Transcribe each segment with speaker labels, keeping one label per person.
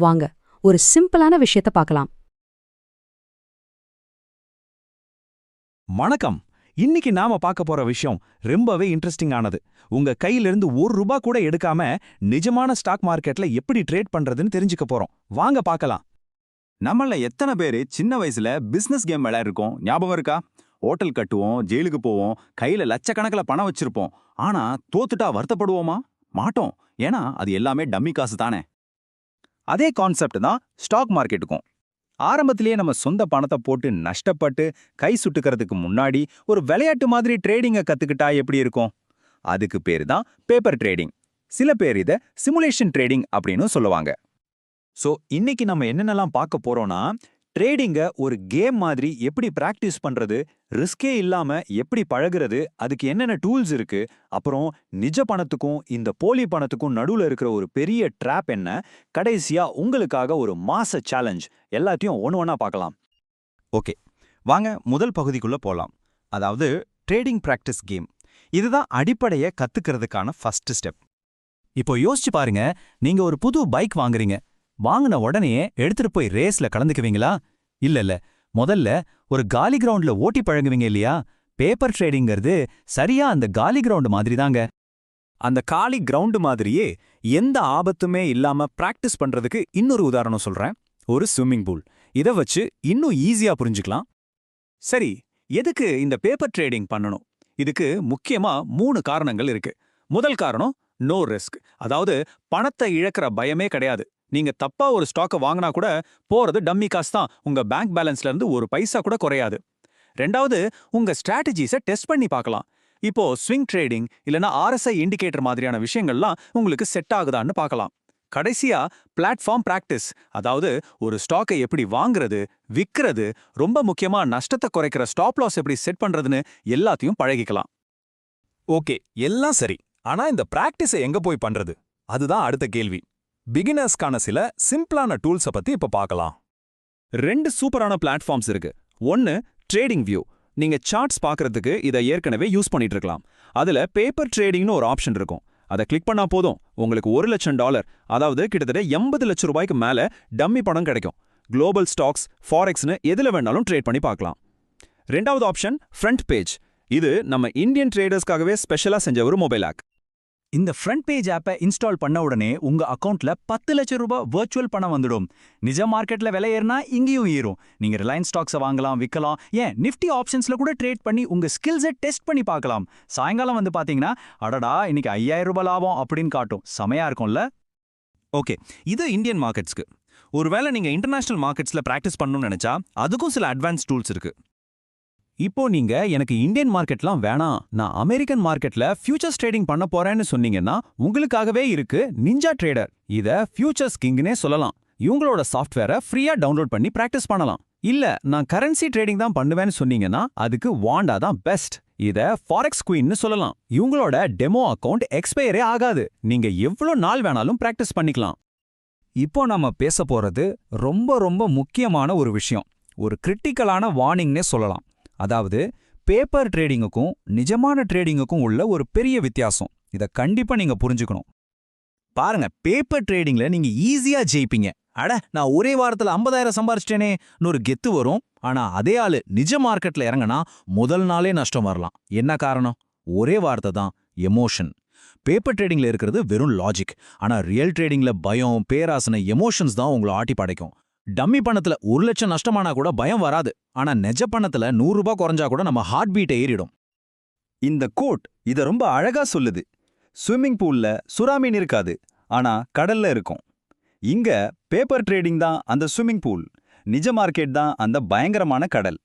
Speaker 1: வாங்க ஒரு சிம்பிளான விஷயத்த பார்க்கலாம்.
Speaker 2: வணக்கம். இன்னைக்கு நாம பார்க்க போற விஷயம் ரொம்பவே இன்ட்ரெஸ்டிங் ஆனது. உங்க கையிலிருந்து ஒரு ரூபா கூட எடுக்காம நிஜமான ஸ்டாக் மார்க்கெட்ல எப்படி ட்ரேட் பண்றதுன்னு தெரிஞ்சுக்க போறோம். வாங்க பார்க்கலாம்.
Speaker 3: நம்மள எத்தனை பேர் சின்ன வயசுல பிசினஸ் கேம் விளையாடிருக்கோம். ஞாபகம் இருக்கா? ஹோட்டல் கட்டுவோம் ஜெயிலுக்கு போவோம் கையில லட்சக்கணக்கில் பணம் வச்சிருப்போம். ஆனா தோத்துட்டா வருத்தப்படுவோமா? மாட்டோம். ஏன்னா அது எல்லாமே டம்மி காசு தானே. அதே கான்செப்ட் தான் ஸ்டாக் மார்க்கெட்டுக்கும் ஆரம்பத்திலேயே நம்ம சொந்த பணத்தை போட்டு நஷ்டப்பட்டு கை சுட்டுக்கிறதுக்கு முன்னாடி ஒரு விளையாட்டு மாதிரி ட்ரேடிங்கை கத்துக்கிட்டா எப்படி இருக்கும்? அதுக்கு பேரு தான் பேப்பர் ட்ரேடிங் சில பேர் இதை சிமுலேஷன் ட்ரேடிங் அப்படின்னு சொல்லுவாங்க.
Speaker 2: சோ இன்னைக்கு நம்ம என்னென்னலாம் பார்க்க போறோம்னா ட்ரேடிங்க ஒரு கேம் மாதிரி எப்படி பிராக்டிஸ் பண்றது ரிஸ்கே இல்லாம எப்படி பழகுறது அதுக்கு என்னென்ன டூல்ஸ் இருக்கு அப்புறம் நிஜ பணத்துக்கும் இந்த போலி பணத்துக்கும் நடுவுல இருக்கிற ஒரு பெரிய ட்ராப் என்ன கடைசியா உங்களுக்காக ஒரு மாச சேலஞ்ச் எல்லாத்தையும் ஒன்று ஒன்றா பார்க்கலாம்.
Speaker 3: ஓகே வாங்க முதல் பகுதிக்குள்ள போலாம். அதாவது ட்ரேடிங் பிராக்டிஸ் கேம் இதுதான் அடிப்படையை கற்றுக்கிறதுக்கான ஃபஸ்ட்டு ஸ்டெப்
Speaker 2: இப்போ யோசிச்சு பாருங்க நீங்க ஒரு புது பைக் வாங்குறீங்க. வாங்கின உடனே எடுத்துட்டு போய் ரேஸ்ல கலந்துக்குவீங்களா? இல்ல இல்ல முதல்ல ஒரு காலி கிரவுண்ட்ல ஓட்டி பழகுவீங்க இல்லையா? பேப்பர் ட்ரேடிங்கிறது சரியா அந்த காலி கிரவுண்ட் மாதிரி தாங்க
Speaker 3: அந்த காலி கிரவுண்டு மாதிரியே எந்த ஆபத்துமே இல்லாம பிராக்டிஸ் பண்றதுக்கு இன்னொரு உதாரணம் சொல்றேன். ஒரு ஸ்விம்மிங் பூல். இதை வச்சு இன்னும் ஈஸியா புரிஞ்சுக்கலாம். சரி எதுக்கு இந்த பேப்பர் ட்ரேடிங் பண்ணணும்? இதுக்கு முக்கியமா மூணு காரணங்கள் இருக்கு. முதல் காரணம் நோ ரிஸ்க். அதாவது பணத்தை இழக்கிற பயமே கிடையாது. நீங்க தப்பா ஒரு ஸ்டாக்கை வாங்கினா கூட போறது டம்மி காசு தான். உங்க பேங்க் பேலன்ஸ்ல இருந்து ஒரு பைசா கூட குறையாது. ரெண்டாவது உங்க ஸ்ட்ராட்டஜிஸை டெஸ்ட் பண்ணி பார்க்கலாம். இப்போ ஸ்விங் ட்ரேடிங் இல்லனா ஆர்எஸ்ஐ இண்டிகேட்டர் மாதிரியான விஷயங்கள்லாம் உங்களுக்கு செட் ஆகுதான்னு பார்க்கலாம். கடைசியா பிளாட்ஃபார்ம் பிராக்டிஸ் அதாவது ஒரு ஸ்டாக்கை எப்படி வாங்குறது விற்கிறது ரொம்ப முக்கியமா நஷ்டத்தை குறைக்கிற ஸ்டாப் லாஸ் எப்படி செட் பண்றதுன்னு எல்லாத்தையும் பழகிக்கலாம்.
Speaker 2: ஓகே எல்லாம் சரி. ஆனா இந்த பிராக்டிஸை எங்க போய் பண்றது? அதுதான் அடுத்த கேள்வி. பிகினர்ஸ்க்கான சில சிம்பிளான டூல்ஸை பத்தி இப்ப பார்க்கலாம்.
Speaker 3: ரெண்டு சூப்பரான பிளாட்ஃபார்ம்ஸ் இருக்கு. ஒன்னு ட்ரேடிங் வியூ நீங்க சார்ட்ஸ் பார்க்கறதுக்கு இதை ஏற்கனவே யூஸ் பண்ணிட்டு இருக்கலாம். அதுல பேப்பர் ட்ரேடிங்னு ஒரு ஆப்ஷன் இருக்கும். அதை கிளிக் பண்ணா போதும். உங்களுக்கு ஒரு லட்சம் டாலர் அதாவது கிட்டத்தட்ட எண்பது லட்சம் ரூபாய்க்கு மேல டம்மி பணம் கிடைக்கும். குளோபல் ஸ்டாக்ஸ் ஃபாரெக்ஸ்னு எதுல வேணாலும் ட்ரேட் பண்ணி பார்க்கலாம். ரெண்டாவது ஆப்ஷன் ஃப்ரண்ட் பேஜ் இது நம்ம இந்தியன் ட்ரேடர்ஸ்க்காகவே ஸ்பெஷலா செஞ்ச ஒரு மொபைல் ஆக் இந்த ஃப்ரண்ட் பேஜ் ஆப்பை இன்ஸ்டால் பண்ண உடனே உங்க அக்கவுண்ட்ல பத்து லட்சம் ரூபாய் வர்ச்சுவல் பணம் வந்துடும். நிஜ மார்க்கெட்ல விலை ஏறினா இங்கேயும் ஏறும். நீங்க ரிலையன்ஸ் ஸ்டாக்ஸை வாங்கலாம் விற்கலாம் ஏன்? நிஃப்டி ஆப்ஷன்ஸ்ல கூட ட்ரேட் பண்ணி உங்க ஸ்கில்ஸை டெஸ்ட் பண்ணி பார்க்கலாம். சாயங்காலம் வந்து பாத்தீங்கன்னா அடடா இன்னைக்கு ஐயாயிரம் ரூபாய் லாபம் அப்படின்னு காட்டும். செமையா இருக்கும்ல? ஓகே இது இந்தியன் மார்க்கெட்ஸ்க்கு ஒருவேளை நீங்க இன்டர்நேஷனல் மார்க்கெட்ஸ்ல பிராக்டிஸ் பண்ணணும்னு நினைச்சா அதுக்கும் சில அட்வான்ஸ் டூல்ஸ் இருக்கு. இப்போ நீங்க எனக்கு இந்தியன் மார்க்கெட்லாம் வேணாம். நான் அமெரிக்கன் மார்க்கெட்ல ஃபியூச்சர்ஸ் ட்ரேடிங் பண்ண போறேன்னு சொன்னீங்கன்னா உங்களுக்காகவே இருக்கு நிஞ்சா ட்ரேடர். இத ஃபியூச்சர்ஸ் கிங்னே சொல்லலாம். இவங்களோட சாஃப்ட்வேரை ஃப்ரீயா டவுன்லோட் பண்ணி பிராக்டிஸ் பண்ணலாம். இல்ல நான் கரன்சி ட்ரேடிங் தான் பண்ணுவேன்னு சொன்னீங்கன்னா அதுக்கு வாண்டா தான் பெஸ்ட். இத ஃபாரெக்ஸ் குயின்னு சொல்லலாம். இவங்களோட டெமோ அக்கவுண்ட் எக்ஸ்பயரே ஆகாது. நீங்க எவ்வளவு நாள் வேணாலும் பிராக்டிஸ் பண்ணிக்கலாம். இப்போ நாம பேச போறது ரொம்ப ரொம்ப முக்கியமான ஒரு விஷயம். ஒரு கிரிட்டிக்கலான வார்னிங்னே சொல்லலாம். அதாவது பேப்பர் ட்ரேடிங்குக்கும் நிஜமான ட்ரேடிங்குக்கும் உள்ள ஒரு பெரிய வித்தியாசம். இத கண்டிப்பா நீங்க புரிஞ்சுக்கணும். பாருங்க பேப்பர் ட்ரேடிங்ல நீங்க ஈஸியா ஜெயிப்பீங்க. அட நான் ஒரே வாரத்துல 50000 சம்பாரிச்சிட்டேனே ஒரு கெத்து வரும். ஆனா அதே ஆளு நிஜ மார்க்கெட்ல இறங்கினா முதல் நாளே நஷ்டம் வரலாம். என்ன காரணம்? ஒரே வார்த்தை தான் எமோஷன் பேப்பர் ட்ரேடிங்ல இருக்கிறது வெறும் லாஜிக் ஆனா ரியல் ட்ரேடிங்ல பயம் பேராசனை எமோஷன்ஸ் தான் உங்களை ஆட்டி படைக்கும். டம்மி பணத்துல ஒரு லட்சம் நஷ்டமானா கூட பயம் வராது. ஆனா நெஜ பணத்துல நூறு ரூபாய் குறைஞ்சா கூட நம்ம ஹார்ட் பீட்டை ஏறிடும். இந்த கோட் இத ரொம்ப அழகா சொல்லுது. ஸ்விம்மிங் பூல்ல சுறாமீன் இருக்காது. ஆனா கடல்ல இருக்கும். இங்க பேப்பர் ட்ரேடிங் தான் அந்த ஸ்விம்மிங் பூல் நிஜ மார்க்கெட் தான் அந்த பயங்கரமான கடல்.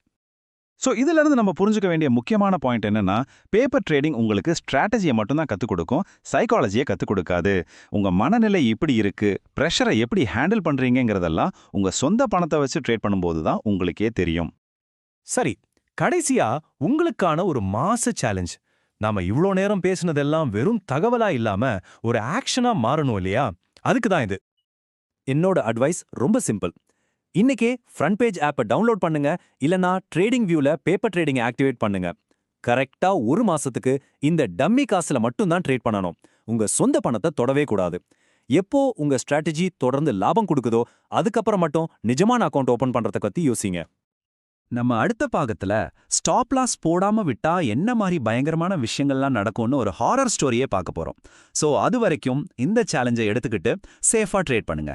Speaker 3: ஸோ இதுல இருந்து நம்ம புரிஞ்சுக்க வேண்டிய முக்கியமான பாயிண்ட் என்னன்னா பேப்பர் ட்ரேடிங் உங்களுக்கு ஸ்ட்ராட்டஜியை மட்டும்தான் கற்றுக் கொடுக்கும் சைக்காலஜியை கற்றுக் கொடுக்காது. உங்க மனநிலை எப்படி இருக்கு ப்ரெஷரை எப்படி ஹேண்டில் பண்ணுறீங்கிறதெல்லாம் உங்க சொந்த பணத்தை வச்சு ட்ரேட் பண்ணும்போது தான் உங்களுக்கே தெரியும்.
Speaker 4: சரி கடைசியா உங்களுக்கான ஒரு மாச சேலஞ்ச் நாம இவ்ளோ நேரம் பேசுனதெல்லாம் வெறும் தகவலா இல்லாம ஒரு ஆக்ஷனா மாறணும் இல்லையா? அதுக்கு தான் இது. என்னோட அட்வைஸ் ரொம்ப சிம்பிள் இன்னைக்கே ஃப்ரண்ட் பேஜ் ஆப்பை டவுன்லோட் பண்ணுங்க இல்லனா ட்ரேடிங் வியூல பேப்பர் ட்ரேடிங் ஆக்டிவேட் பண்ணுங்க. கரெக்டா ஒரு மாசத்துக்கு இந்த டம்மி காசுல மட்டும் தான் ட்ரேட் பண்ணணும். உங்க சொந்த பணத்தை தொடவே கூடாது. எப்போ உங்க ஸ்ட்ராட்டஜி தொடர்ந்து லாபம் கொடுக்குதோ அதுக்கப்புறம் மட்டும் நிஜமான அக்கவுண்ட் ஓபன் பண்றத பத்தி யோசிங்க.
Speaker 3: நம்ம அடுத்த பாகத்துல ஸ்டாப் லாஸ் போடாம விட்டா என்ன மாதிரி பயங்கரமான விஷயங்கள்லாம் நடக்கும்னு ஒரு ஹாரர் ஸ்டோரியே பார்க்க போறோம். சோ அது வரைக்கும் இந்த சேலஞ்சை எடுத்துக்கிட்டு சேஃபா ட்ரேட் பண்ணுங்க.